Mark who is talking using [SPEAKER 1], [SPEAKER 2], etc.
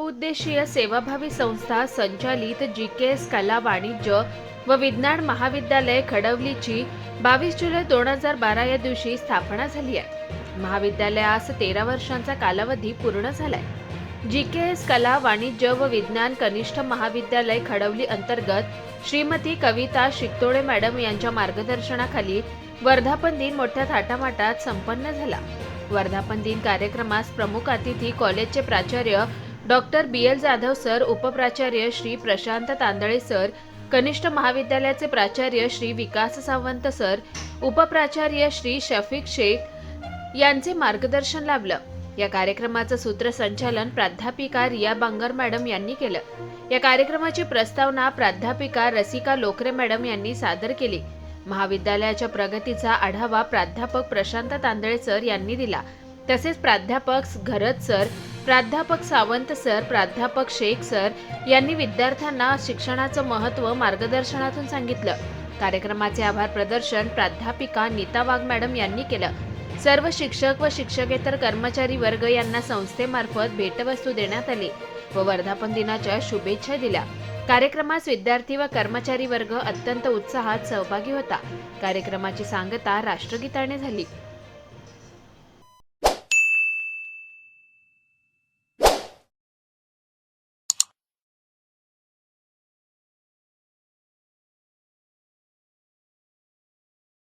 [SPEAKER 1] बहुउद्देशीय सेवाभावी संस्था संचालित जी के एस कला वाणिज्य व विज्ञान महाविद्यालय खडवलीची बावीस जुलै दोन हजार बारा या दिवशी स्थापना झाली आहे. महाविद्यालयास तेरा वर्षांचा कालावधी पूर्ण झालाय. जी के एस कला वाणिज्य व विज्ञान कनिष्ठ महाविद्यालय खडवली अंतर्गत श्रीमती कविता शिकतोडे मॅडम यांच्या मार्गदर्शनाखाली वर्धापन दिन मोठ्या थाटामाटात संपन्न झाला. वर्धापन दिन कार्यक्रमास प्रमुख अतिथी कॉलेजचे प्राचार्य doctor B L Jadhav sir उपप्राचार्य Shri Prashant Tandale sir कनिष्ठ महाविद्यालयाचे प्राचार्य श्री विकास सावंत सर उपप्राचार्य श्री शफीक शेख यांचे मार्गदर्शन लाभलं. या कार्यक्रमाचं सूत्रसंचालन प्राध्यापिका रिया बांगर मॅडम यांनी केलं. या कार्यक्रमाची प्रस्तावना प्राध्यापिका रसिका लोकरे मॅडम यांनी सादर केली. महाविद्यालयाच्या प्रगतीचा आढावा प्राध्यापक प्रशांत तांदळे सर यांनी दिला. तसेच प्राध्यापक घरत सर प्राध्यापक सावंत सर प्राध्यापक शेख सर यांनी विद्यार्थ्यांना शिक्षणाचं महत्त्व मार्गदर्शनातून सांगितलं. कार्यक्रमाचे आभार प्रदर्शन प्राध्यापिका नीता वाघ मॅडम यांनी केलं. सर्व शिक्षक व शिक्षकेतर कर्मचारी वर्ग यांना संस्थेमार्फत भेटवस्तू देण्यात आली व वर्धापन दिनाच्या शुभेच्छा दिल्या. कार्यक्रमास विद्यार्थी व कर्मचारी वर्ग अत्यंत उत्साहात सहभागी होता. कार्यक्रमाची सांगता राष्ट्रगीताने झाली.